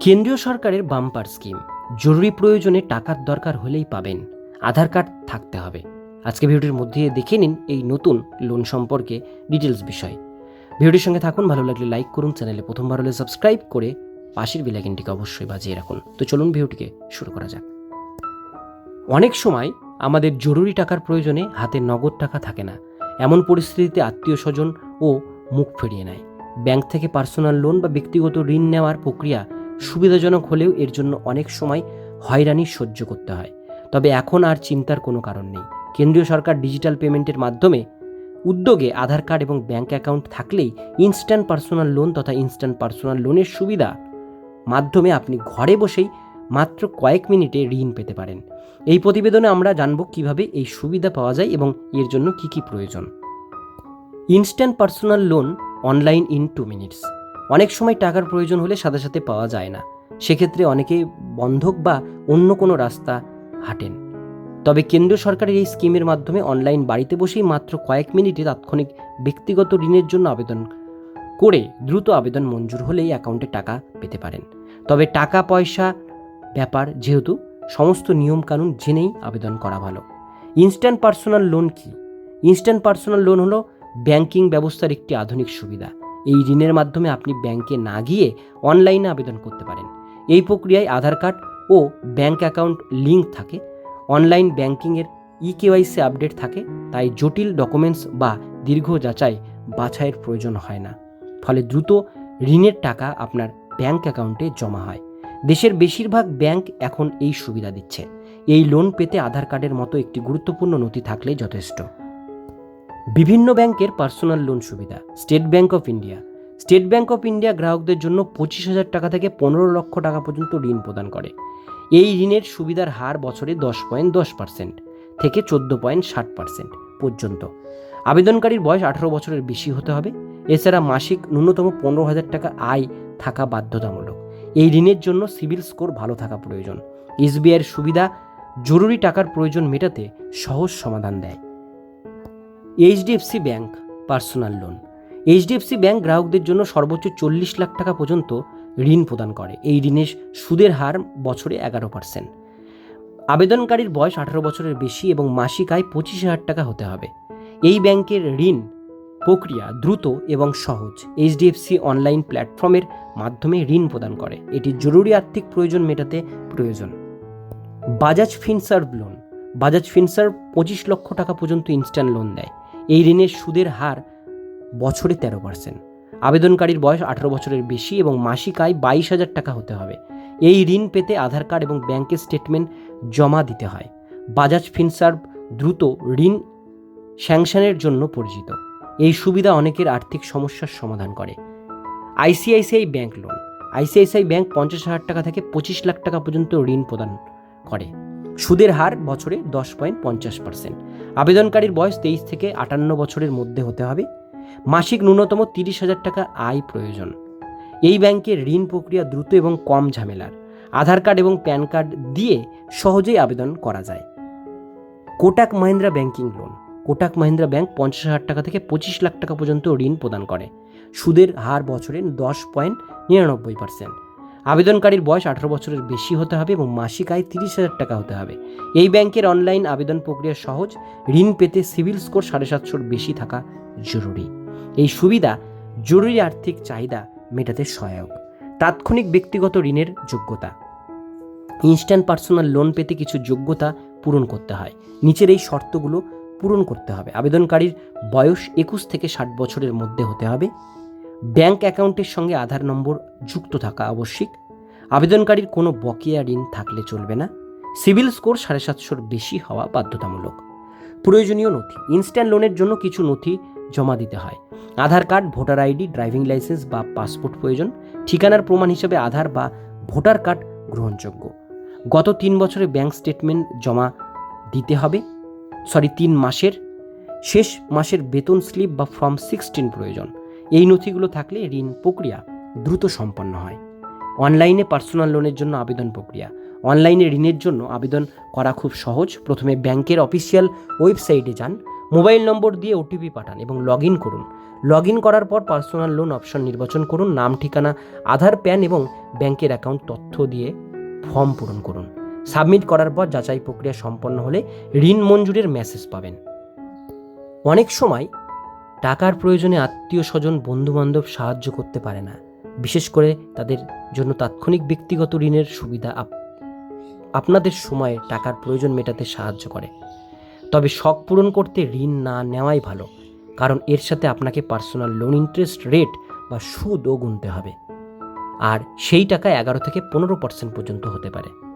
কেন্দ্রীয় সরকারের bumper scheme. জরুরি প্রয়োজনে টাকার দরকার হলেই পাবেন। আধার কার্ড থাকতে হবে। আজকে ভিডিওটির মধ্যে দেখে নিন এই নতুন লোন সম্পর্কে ডিটেলস বিষয়। ভিডিওটির সঙ্গে থাকুন, ভালো লাগলে লাইক করুন, চ্যানেলে প্রথমবার হলে সাবস্ক্রাইব করে পাশের বেলাইকিনটিকে অবশ্যই বাজিয়ে রাখুন। তো চলুন ভিডিওটিকে শুরু করা যাক। অনেক সময় আমাদের জরুরি টাকার প্রয়োজনে হাতে নগদ টাকা থাকে না। এমন পরিস্থিতিতে আত্মীয় স্বজন ও মুখ ফিরিয়ে নেয়। ব্যাংক থেকে পার্সোনাল লোন বা ব্যক্তিগত ঋণ নেওয়ার প্রক্রিয়া সুবিধাজনক হলেও এর জন্য অনেক সময় হয়রানি সহ্য করতে হয়। তবে এখন আর চিন্তার কোনো কারণ নেই। কেন্দ্রীয় সরকার ডিজিটাল পেমেন্টের মাধ্যমে উদ্যোগে আধার কার্ড এবং ব্যাঙ্ক অ্যাকাউন্ট থাকলেই ইনস্ট্যান্ট পার্সোনাল লোন তথা ইনস্ট্যান্ট পার্সোনাল লোনের সুবিধা মাধ্যমে আপনি ঘরে বসেই মাত্র কয়েক মিনিটে ঋণ পেতে পারেন। এই প্রতিবেদনে আমরা জানব কীভাবে এই সুবিধা পাওয়া যায় এবং এর জন্য কি কি প্রয়োজন। Instant personal loan online in two minutes. অনেক সময় টাকার প্রয়োজন হলে সাথে সাথে পাওয়া যায় না। সেক্ষেত্রে অনেকে বন্ধক বা অন্য কোনো রাস্তা হাঁটেন। তবে কেন্দ্র সরকারের এই স্কিমের মাধ্যমে অনলাইন বাড়িতে বসেই মাত্র কয়েক মিনিটে তাৎক্ষণিক ব্যক্তিগত ঋণের জন্য আবেদন করে দ্রুত আবেদন মঞ্জুর হলেই অ্যাকাউন্টে টাকা পেতে পারেন। তবে টাকা পয়সা ব্যাপার যেহেতু, সমস্ত নিয়মকানুন জেনেই আবেদন করা ভালো। ইনস্ট্যান্ট পার্সোনাল লোন কি? ইনস্ট্যান্ট পার্সোনাল লোন হলো ব্যাংকিং ব্যবস্থার একটি আধুনিক সুবিধা। এই ঋণের মাধ্যমে আপনি ব্যাংকে না গিয়ে অনলাইনে আবেদন করতে পারেন। এই প্রক্রিয়ায় আধার কার্ড ও ব্যাংক অ্যাকাউন্ট লিঙ্ক থাকে। অনলাইন ব্যাংকিংয়ের ই কেওয়াইসি আপডেট থাকে। তাই জটিল ডকুমেন্টস বা দীর্ঘ যাচাই বাছাইয়ের প্রয়োজন হয় না। ফলে দ্রুত ঋণের টাকা আপনার ব্যাংক অ্যাকাউন্টে জমা হয়। দেশের বেশিরভাগ ব্যাংক এখন এই সুবিধা দিচ্ছে। এই লোন পেতে আধার কার্ডের মতো একটি গুরুত্বপূর্ণ নথি থাকলেই যথেষ্ট। বিভিন্ন ব্যাংকের পার্সোনাল লোন সুবিধা, State Bank of India. State Bank of India গ্রাহকদের জন্য পঁচিশ হাজার টাকা থেকে পনেরো লক্ষ টাকা পর্যন্ত ঋণ প্রদান করে। এই ঋণের সুবিধার হার বছরে দশ পয়েন্ট দশ পার্সেন্ট থেকে চোদ্দ পয়েন্ট ষাট পার্সেন্ট পর্যন্ত। আবেদনকারীর বয়স আঠারো বছরের বেশি হতে হবে। এছাড়া মাসিক ন্যূনতম পনেরো হাজার টাকা আয় থাকা বাধ্যতামূলক। এই ঋণের জন্য সিভিল স্কোর ভালো থাকা প্রয়োজন। এসবিআইয়ের সুবিধা জরুরি টাকার প্রয়োজন মেটাতে সহজ সমাধান দেয়। HDFC bank personal loan. HDFC bank গ্রাহকদের জন্য সর্বোচ্চ চল্লিশ লাখ টাকা পর্যন্ত ঋণ প্রদান করে। এই ঋণের সুদের হার বছরে এগারো পার্সেন্ট। আবেদনকারীর বয়স আঠারো বছরের বেশি এবং মাসিক আয় পঁচিশ হাজার টাকা হতে হবে। এই ব্যাংকের ঋণ প্রক্রিয়া দ্রুত এবং সহজ। এইচডিএফসি অনলাইন প্ল্যাটফর্মের মাধ্যমে ঋণ প্রদান করে। এটি জরুরি আর্থিক প্রয়োজন মেটাতে প্রয়োজন। বাজাজ ফিনসার্ভ লোন। বাজাজ ফিনসার্ভ পঁচিশ লক্ষ টাকা পর্যন্ত ইনস্ট্যান্ট লোন দেয়। এই ঋণের সুদের হার বছরে তেরো পার্সেন্ট। আবেদনকারীর বয়স আঠারো বছরের বেশি এবং মাসিক আয় বাইশ হাজার টাকা হতে হবে। এই ঋণ পেতে আধার কার্ড এবং ব্যাংকের স্টেটমেন্ট জমা দিতে হয়। বাজাজ ফিনসার্ভ দ্রুত ঋণ স্যাংশনের জন্য পরিচিত। এই সুবিধা অনেকের আর্থিক সমস্যার সমাধান করে। ICICI bank loan. ICICI bank পঞ্চাশ হাজার টাকা থেকে পঁচিশ লাখ টাকা পর্যন্ত ঋণ প্রদান করে। সুদের হার বছরে দশ পয়েন্ট পঞ্চাশ পার্সেন্ট। আবেদনকারীর বয়স তেইশ থেকে আটান্ন বছরের মধ্যে হতে হবে। মাসিক ন্যূনতম তিরিশ হাজার টাকা আয় প্রয়োজন। এই ব্যাংকের ঋণ প্রক্রিয়া দ্রুত এবং কম ঝামেলার। আধার কার্ড এবং প্যান কার্ড দিয়ে সহজেই আবেদন করা যায়। Kotak Mahindra banking loan. Kotak Mahindra bank পঞ্চাশ হাজার টাকা থেকে পঁচিশ লাখ টাকা পর্যন্ত ঋণ প্রদান করে। সুদের হার বছরে দশ পয়েন্ট নিরানব্বই পার্সেন্ট। আবেদনকারীর বয়স আঠারো বছরের বেশি হতে হবে এবং মাসিক আয় তিরিশ হাজার টাকা হতে হবে। এই ব্যাংকের অনলাইন আবেদন প্রক্রিয়া সহজ, ঋণ পেতে সিভিল স্কোর সাড়ে সাতশোর বেশি থাকা জরুরি। এই সুবিধা, জরুরি আর্থিক চাহিদা মেটাতে সহায়ক। তাৎক্ষণিক ব্যক্তিগত ঋণের যোগ্যতা। ইনস্ট্যান্ট পার্সোনাল লোন পেতে কিছু যোগ্যতা পূরণ করতে হয়। নিচের এই শর্তগুলো পূরণ করতে হবে। আবেদনকারীর বয়স একুশ থেকে ষাট বছরের মধ্যে হতে হবে। ব্যাংক অ্যাকাউন্টের সঙ্গে আধার নম্বর যুক্ত থাকা আবশ্যিক। আবেদনকারীর কোনো বকেয়া ঋণ থাকলে চলবে না। সিভিল স্কোর সাড়ে সাতশোর বেশি হওয়া বাধ্যতামূলক। প্রয়োজনীয় নথি। ইনস্ট্যান্ট লোনের জন্য কিছু নথি জমা দিতে হয়। Aadhaar card, voter ID, driving licence বা পাসপোর্ট প্রয়োজন। ঠিকানার প্রমাণ হিসেবে আধার বা ভোটার কার্ড গ্রহণযোগ্য। গত তিন বছরে ব্যাংক স্টেটমেন্ট জমা দিতে হবে। সরি, তিন মাসের। শেষ মাসের বেতন স্লিপ বা ফর্ম সিক্সটিন প্রয়োজন। এই নথিগুলো থাকলে ঋণ প্রক্রিয়া দ্রুত সম্পন্ন হয়। অনলাইনে পার্সোনাল লোনের জন্য আবেদন প্রক্রিয়া। অনলাইনে ঋণের জন্য আবেদন করা খুব সহজ। প্রথমে ব্যাংকের অফিসিয়াল ওয়েবসাইটে যান। মোবাইল নম্বর দিয়ে ওটিপি পাঠান এবং লগ ইন করুন। লগ ইন করার পর পার্সোনাল লোন অপশন নির্বাচন করুন। নাম, ঠিকানা, আধার, প্যান এবং ব্যাংকের অ্যাকাউন্ট তথ্য দিয়ে ফর্ম পূরণ করুন। সাবমিট করার পর যাচাই প্রক্রিয়া সম্পন্ন হলে ঋণ মঞ্জুরের মেসেজ পাবেন। অনেক সময় টাকার প্রয়োজনে আত্মীয় স্বজন, বন্ধুবান্ধব সাহায্য করতে পারে না। বিশেষ করে তাদের জন্য তাৎক্ষণিক ব্যক্তিগত ঋণের সুবিধা আপ- আপনাদের সময়ে টাকার প্রয়োজন মেটাতে সাহায্য করে। তবে শখ পূরণ করতে ঋণ না নেওয়াই ভালো, কারণ এর সাথে আপনাকে পার্সোনাল লোন ইন্টারেস্ট রেট বা সুদও গুনতে হবে। আর সেই টাকা এগারো থেকে পনেরো পার্সেন্ট পর্যন্ত হতে পারে।